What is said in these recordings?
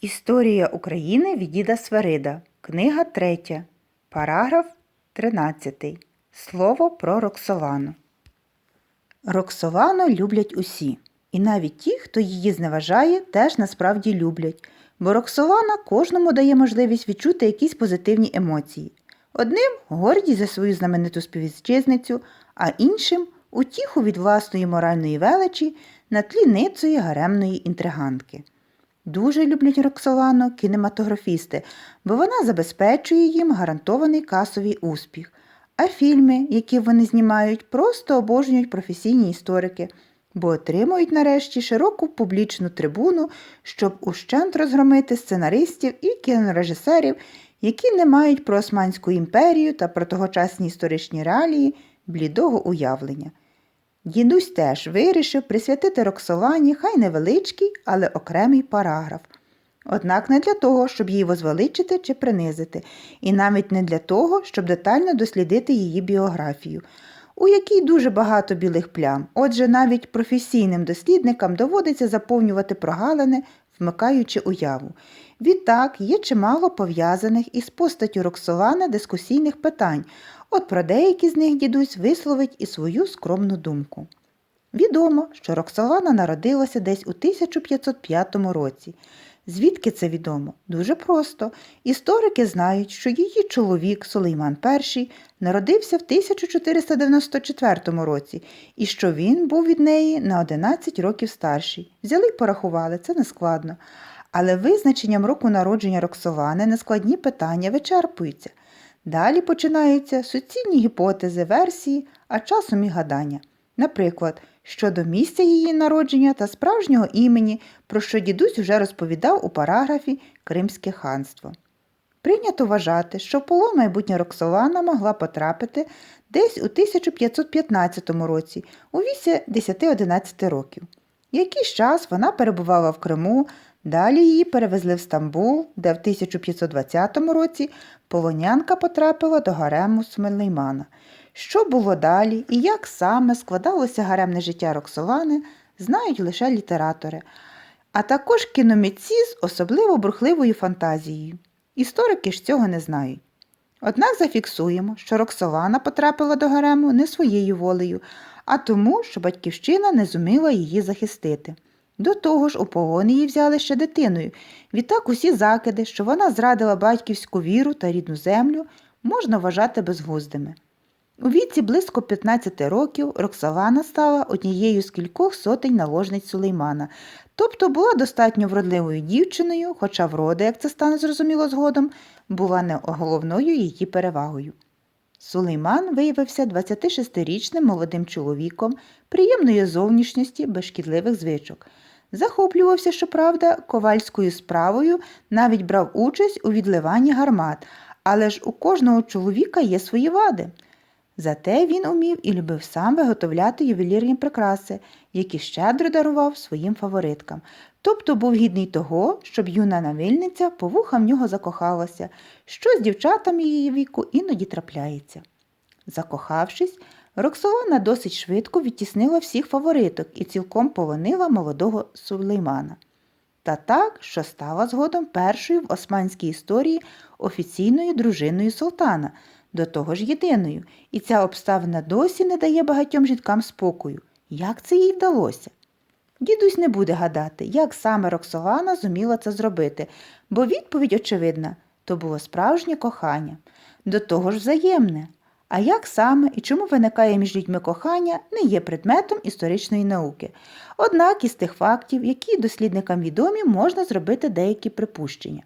Історія України від діда Свирида. Книга 3. Параграф 13. Слово про Роксолану. Роксолану люблять усі. І навіть ті, хто її зневажає, теж насправді люблять, бо Роксолана кожному дає можливість відчути якісь позитивні емоції. Одним гордість за свою знамениту співвітчизницю, а іншим утіху від власної моральної величі на тлі ницої гаремної інтригантки. Дуже люблять Роксолану кінематографісти, бо вона забезпечує їм гарантований касовий успіх. А фільми, які вони знімають, просто обожнюють професійні історики, бо отримують нарешті широку публічну трибуну, щоб ущент розгромити сценаристів і кінорежисерів, які не мають про Османську імперію та про тогочасні історичні реалії блідого уявлення. Дідусь теж вирішив присвятити Роксолані хай невеличкий, але окремий параграф. Однак не для того, щоб її возвеличити чи принизити, і навіть не для того, щоб детально дослідити її біографію, у якій дуже багато білих плям. Отже, навіть професійним дослідникам доводиться заповнювати прогалини, вмикаючи уяву. Відтак є чимало пов'язаних із постаттю Роксолани дискусійних питань, от про деякі з них дідусь висловить і свою скромну думку. Відомо, що Роксолана народилася десь у 1505 році. Звідки це відомо? Дуже просто. Історики знають, що її чоловік Сулейман І народився в 1494 році і що він був від неї на 11 років старший. Взяли й порахували, це нескладно. Але визначенням року народження Роксолани нескладні питання вичерпуються. Далі починаються суцільні гіпотези, версії, а часом і гадання. Наприклад, щодо місця її народження та справжнього імені, про що дідусь вже розповідав у параграфі Кримське ханство. Прийнято вважати, що полон майбутня Роксолана могла потрапити десь у 1515 році, у віці 10-11 років. Якийсь час вона перебувала в Криму, далі її перевезли в Стамбул, де в 1520 році полонянка потрапила до гарему Смелеймана. Що було далі і як саме складалося гаремне життя Роксолани, знають лише літератори, а також кіномітці з особливо бурхливою фантазією. Історики ж цього не знають. Однак зафіксуємо, що Роксолана потрапила до гарему не своєю волею, а тому, що батьківщина не зуміла її захистити. До того ж, у полон її взяли ще дитиною. Відтак усі закиди, що вона зрадила батьківську віру та рідну землю, можна вважати безглуздими. У віці близько 15 років Роксолана стала однією з кількох сотень наложниць Сулеймана, тобто була достатньо вродливою дівчиною, хоча врода, як це стане зрозуміло згодом, була не головною її перевагою. Сулейман виявився 26-річним молодим чоловіком, приємної зовнішності, без шкідливих звичок. Захоплювався, щоправда, ковальською справою, навіть брав участь у відливанні гармат, але ж у кожного чоловіка є свої вади. Зате він умів і любив сам виготовляти ювелірні прикраси, які щедро дарував своїм фавориткам, тобто був гідний того, щоб юна навільниця по вуха в нього закохалася, що з дівчатами її віку іноді трапляється. Закохавшись, Роксолана досить швидко відтіснила всіх фавориток і цілком полонила молодого Сулеймана. Та так, що стала згодом першою в османській історії офіційною дружиною султана, до того ж єдиною, і ця обставина досі не дає багатьом жінкам спокою. Як це їй вдалося? Дідусь не буде гадати, як саме Роксолана зуміла це зробити, бо відповідь очевидна то було справжнє кохання, до того ж взаємне. А як саме і чому виникає між людьми кохання, не є предметом історичної науки. Однак із тих фактів, які дослідникам відомі, можна зробити деякі припущення.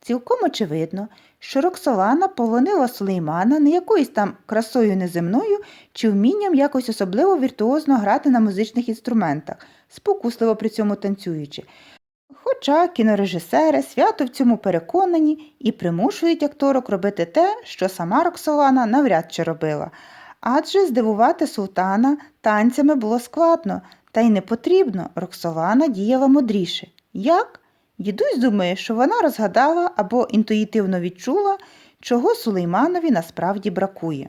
Цілком очевидно, що Роксолана полонила Сулеймана не якоюсь там красою неземною чи вмінням якось особливо віртуозно грати на музичних інструментах, спокусливо при цьому танцюючи. Хоча кінорежисери свято в цьому переконані і примушують акторок робити те, що сама Роксолана навряд чи робила. Адже здивувати султана танцями було складно, та й не потрібно, Роксолана діяла мудріше. Як? Дідусь думає, що вона розгадала або інтуїтивно відчула, чого Сулейманові насправді бракує.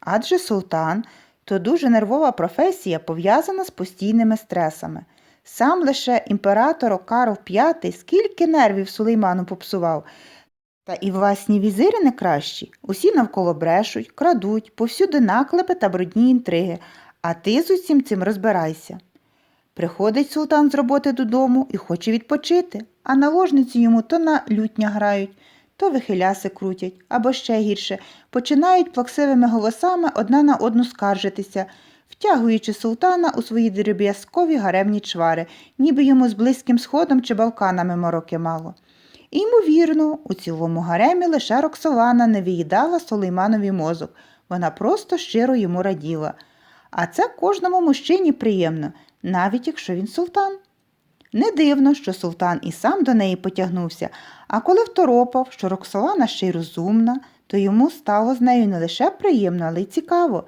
Адже султан то дуже нервова професія, пов'язана з постійними стресами. Сам лише імператор Карл V скільки нервів Сулейману попсував. Та і власні візири не кращі. Усі навколо брешуть, крадуть, повсюди наклепи та брудні інтриги, а ти з усім цим розбирайся. Приходить султан з роботи додому і хоче відпочити, а наложниці йому то на лютня грають, то вихиляси крутять, або ще гірше, починають плаксивими голосами одна на одну скаржитися, втягуючи султана у свої дріб'язкові гаремні чвари, ніби йому з близьким сходом чи балканами мороки мало. Ймовірно, у цілому гаремі лише Роксолана не виїдала Сулейманові мозок, вона просто щиро йому раділа. А це кожному мужчині приємно, навіть якщо він султан. Не дивно, що султан і сам до неї потягнувся, а коли второпав, що Роксолана ще й розумна, то йому стало з нею не лише приємно, але й цікаво.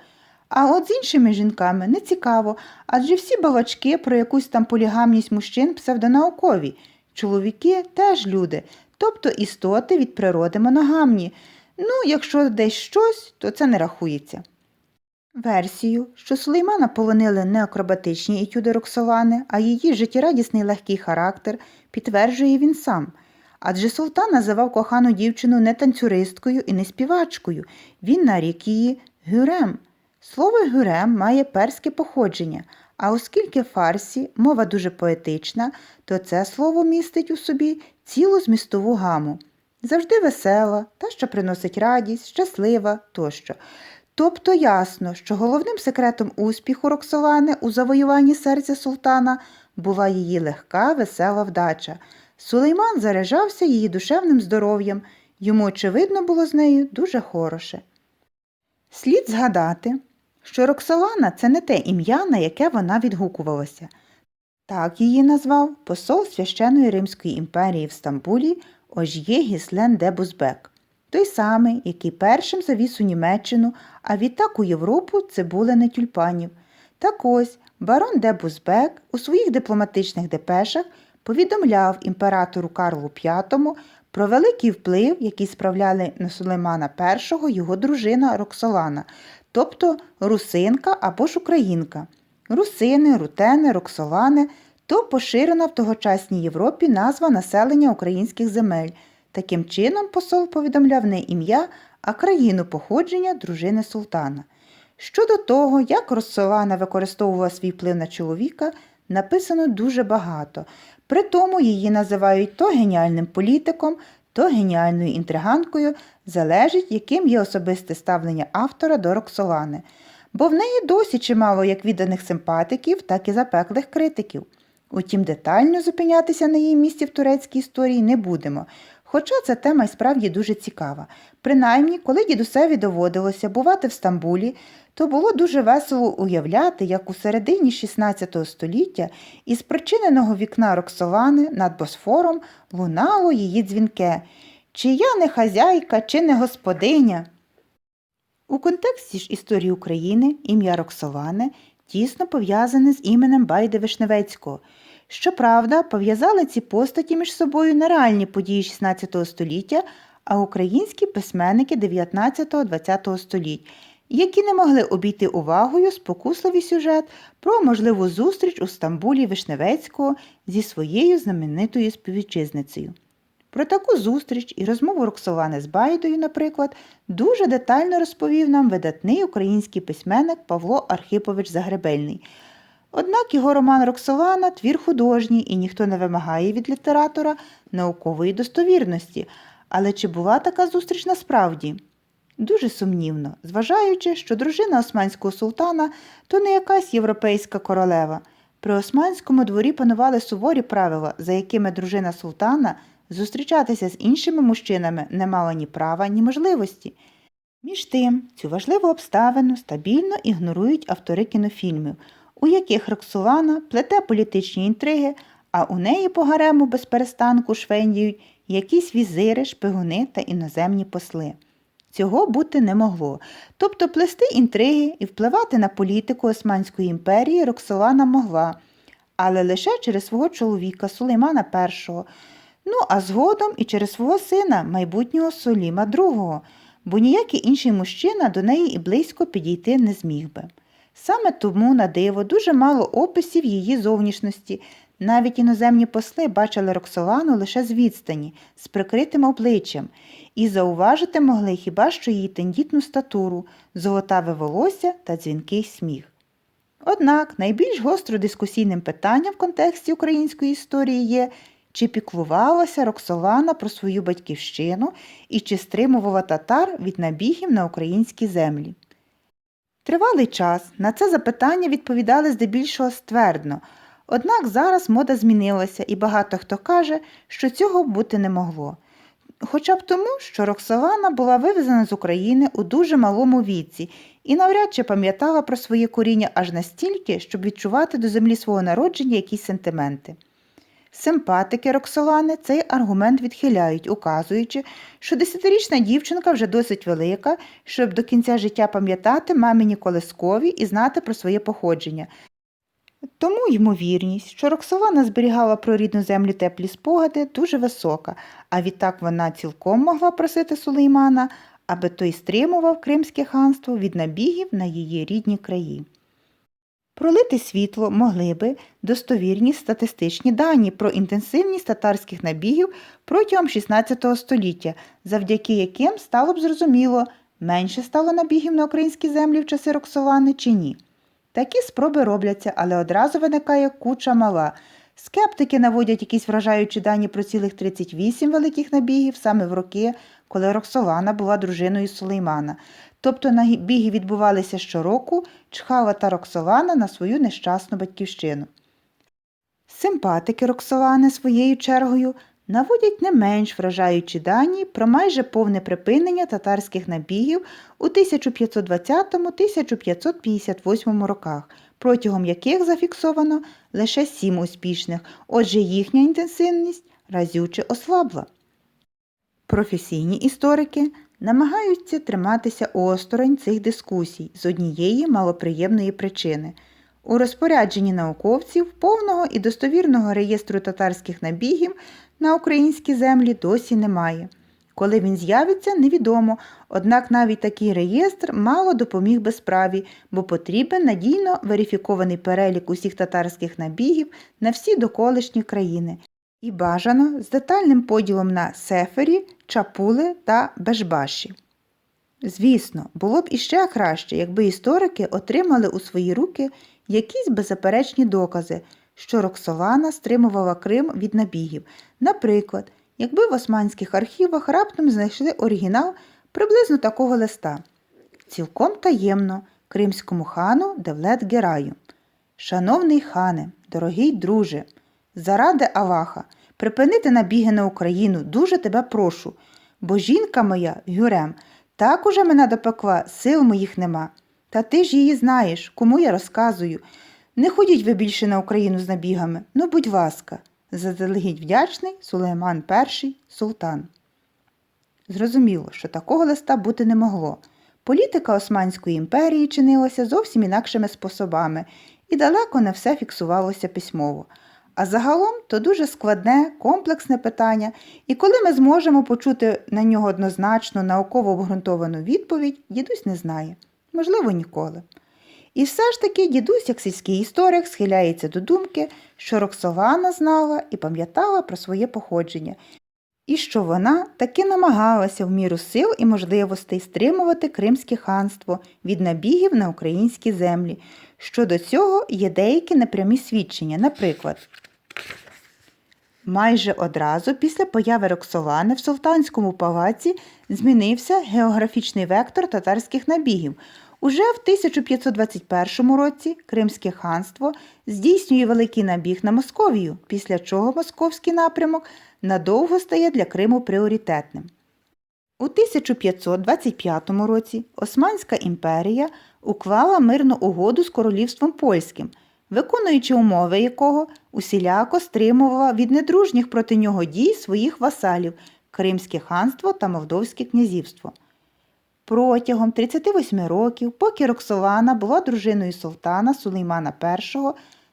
А от з іншими жінками не цікаво, адже всі балачки про якусь там полігамність мужчин псевдонаукові. Чоловіки теж люди, тобто істоти від природи моногамні. Ну, якщо десь щось, то це не рахується. Версію, що Сулеймана полонили не акробатичні етюди Роксолани, а її життєрадісний легкий характер, підтверджує він сам. Адже султан називав кохану дівчину не танцюристкою і не співачкою, він нарік її гюрем. Слово гюрем має перське походження, а оскільки фарсі мова дуже поетична, то це слово містить у собі цілу змістову гаму. Завжди весела, та, що приносить радість, щаслива тощо. Тобто ясно, що головним секретом успіху Роксолани у завоюванні серця султана була її легка, весела вдача. Сулейман заряджався її душевним здоров'ям, йому, очевидно, було з нею дуже хороше. Слід згадати, що Роксолана це не те ім'я, на яке вона відгукувалася. Так її назвав посол священої Римської імперії в Стамбулі Ож'є Гіслен де Бузбек, той самий, який першим завіз у Німеччину, а відтак у Європу цибулини тюльпанів. Так ось барон де Бузбек у своїх дипломатичних депешах повідомляв імператору Карлу V про великий вплив, який справляли на Сулеймана І його дружина Роксолана, тобто русинка або ж українка. Русини, рутени, роксолани то поширена в тогочасній Європі назва населення українських земель. Таким чином посол повідомляв не ім'я, а країну походження дружини султана. Щодо того, як Роксолана використовувала свій вплив на чоловіка, написано дуже багато. При тому її називають то геніальним політиком, то геніальною інтриганкою, залежить, яким є особисте ставлення автора до Роксолани, бо в неї досі чимало як відданих симпатиків, так і запеклих критиків. Утім, детально зупинятися на її місці в турецькій історії не будемо. Хоча ця тема й справді дуже цікава. Принаймні, коли дідусеві доводилося бувати в Стамбулі, то було дуже весело уявляти, як у середині XVI століття із причиненого вікна Роксолани над Босфором лунало її дзвінке Чи я не хазяйка, чи не господиня. У контексті ж історії України ім'я Роксолани тісно пов'язане з іменем Байди Вишневецького. Щоправда, пов'язали ці постаті між собою не реальні події XVI століття, а українські письменники 19-20 століть, які не могли обійти увагою спокусливий сюжет про можливу зустріч у Стамбулі Вишневецького зі своєю знаменитою співвітчизницею. Про таку зустріч і розмову Роксолани з Байдою, наприклад, дуже детально розповів нам видатний український письменник Павло Архипович Загребельний. Однак його роман Роксолана твір художній, і ніхто не вимагає від літератора наукової достовірності. Але чи була така зустріч насправді? Дуже сумнівно, зважаючи, що дружина османського султана то не якась європейська королева. При османському дворі панували суворі правила, за якими дружина султана зустрічатися з іншими мужчинами не мала ні права, ні можливості. Між тим, цю важливу обставину стабільно ігнорують автори кінофільмів, у яких Роксолана плете політичні інтриги, а у неї по гарему без перестанку швендіють якісь візири, шпигуни та іноземні посли. Цього бути не могло. Тобто плести інтриги і впливати на політику Османської імперії Роксолана могла, але лише через свого чоловіка Сулеймана І, ну а згодом і через свого сина, майбутнього Соліма II, бо ніякий інший мужчина до неї і близько підійти не зміг би. Саме тому, на диво, дуже мало описів її зовнішності, Навіть іноземні посли бачили Роксолану лише з відстані, з прикритим обличчям, і зауважити могли хіба що її тендітну статуру, золотаве волосся та дзвінкий сміх. Однак найбільш гостро дискусійним питанням в контексті української історії є, чи піклувалася Роксолана про свою батьківщину і чи стримувала татар від набігів на українські землі. Тривалий час на це запитання відповідали здебільшого ствердно, однак зараз мода змінилася і багато хто каже, що цього бути не могло. Хоча б тому, що Роксолана була вивезена з України у дуже малому віці і навряд чи пам'ятала про своє коріння аж настільки, щоб відчувати до землі свого народження якісь сентименти. Симпатики Роксолани цей аргумент відхиляють, указуючи, що десятирічна дівчинка вже досить велика, щоб до кінця життя пам'ятати мамині колискові і знати про своє походження. Тому ймовірність, що Роксолана зберігала про рідну землю теплі спогади, дуже висока, а відтак вона цілком могла просити Сулеймана, аби той стримував Кримське ханство від набігів на її рідні краї. Пролити світло могли би достовірні статистичні дані про інтенсивність татарських набігів протягом XVI століття, завдяки яким стало б зрозуміло, менше стало набігів на українські землі в часи Роксолани чи ні. Такі спроби робляться, але одразу виникає куча мала. Скептики наводять якісь вражаючі дані про цілих 38 великих набігів саме в роки, коли Роксолана була дружиною Сулеймана. Тобто набіги відбувалися щороку Чхава та Роксолана на свою нещасну батьківщину. Симпатики Роксолани своєю чергою наводять не менш вражаючі дані про майже повне припинення татарських набігів у 1520-1558 роках, протягом яких зафіксовано лише сім успішних, отже їхня інтенсивність разюче ослабла. Професійні історики намагаються триматися осторонь цих дискусій з однієї малоприємної причини. У розпорядженні науковців повного і достовірного реєстру татарських набігів на українські землі досі немає. Коли він з'явиться, невідомо, однак навіть такий реєстр мало допоміг би справі, бо потрібен надійно верифікований перелік усіх татарських набігів на всі доколишні країни, і бажано з детальним поділом на сефері, чапули та бешбаші. Звісно, було б іще краще, якби історики отримали у свої руки якісь беззаперечні докази, що Роксолана стримувала Крим від набігів. Наприклад, якби в османських архівах раптом знайшли оригінал приблизно такого листа. Цілком таємно кримському хану Девлет Гераю. Шановний хане, дорогий друже, заради Аллаха, припинити набіги на Україну, дуже тебе прошу, бо жінка моя, Гюрем, так уже мене допекла, сил моїх нема. Та ти ж її знаєш, кому я розказую. Не ходіть ви більше на Україну з набігами, ну будь ласка, заздалегідь вдячний Сулейман І султан. Зрозуміло, що такого листа бути не могло. Політика Османської імперії чинилася зовсім інакшими способами, і далеко не все фіксувалося письмово. А загалом то дуже складне, комплексне питання, і коли ми зможемо почути на нього однозначно науково обґрунтовану відповідь, дідусь не знає, можливо, ніколи. І все ж таки дідусь, як сільський історик, схиляється до думки, що Роксолана знала і пам'ятала про своє походження, і що вона таки намагалася в міру сил і можливостей стримувати Кримське ханство від набігів на українські землі. Щодо цього є деякі непрямі свідчення, наприклад. Майже одразу після появи Роксолани в Султанському палаці змінився географічний вектор татарських набігів. Уже в 1521 році Кримське ханство здійснює великий набіг на Московію, після чого московський напрямок надовго стає для Криму пріоритетним. У 1525 році Османська імперія уклала мирну угоду з королівством польським, виконуючи умови якого усіляко стримувала від недружніх проти нього дій своїх васалів Кримське ханство та Молдовське князівство. Протягом 38 років, поки Роксолана була дружиною султана Сулеймана І,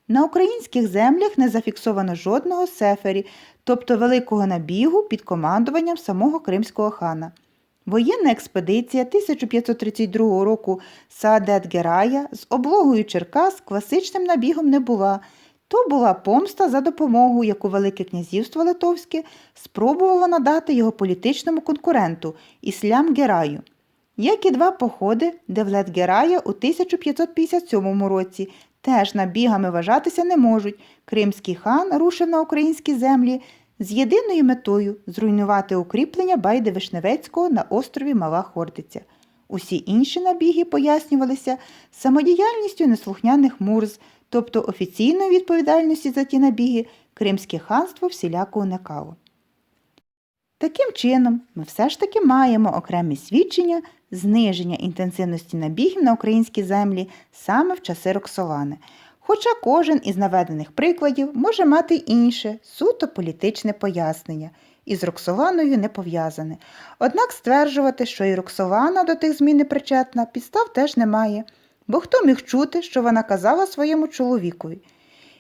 на українських землях не зафіксовано жодного сефері, тобто великого набігу під командуванням самого кримського хана. Воєнна експедиція 1532 року Саадет Герая з облогою Черкас класичним набігом не була, То була помста за допомогу, яку Велике князівство Литовське спробувало надати його політичному конкуренту Іслям Гераю. Як і два походи Девлет Герая у 1557 році теж набігами вважатися не можуть. Кримський хан рушив на українські землі з єдиною метою зруйнувати укріплення Байди Вишневецького на острові Мала Хортиця. Усі інші набіги пояснювалися самодіяльністю неслухняних мурз, тобто офіційної відповідальності за ті набіги Кримське ханство всіляко уникало. Таким чином, ми все ж таки маємо окремі свідчення зниження інтенсивності набігів на українські землі саме в часи Роксолани. Хоча кожен із наведених прикладів може мати інше, суто політичне пояснення, і з Роксоланою не пов'язане. Однак стверджувати, що і Роксолана до тих змін не причетна, підстав теж немає, бо хто міг чути, що вона казала своєму чоловікові.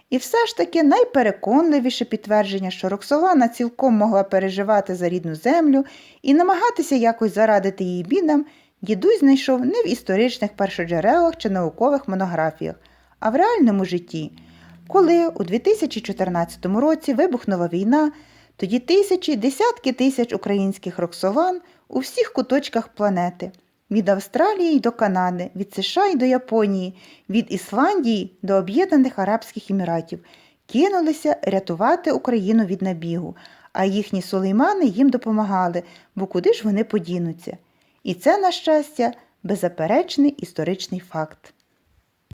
І все ж таки найпереконливіше підтвердження, що Роксолана цілком могла переживати за рідну землю і намагатися якось зарадити її бідам, дідусь знайшов не в історичних першоджерелах чи наукових монографіях, а в реальному житті. Коли у 2014 році вибухнула війна, тоді тисячі, десятки тисяч українських роксолан у всіх куточках планети від Австралії до Канади, від США й до Японії, від Ісландії до Об'єднаних Арабських Еміратів кинулися рятувати Україну від набігу, а їхні сулеймани їм допомагали, бо куди ж вони подінуться? І це, на щастя, беззаперечний історичний факт.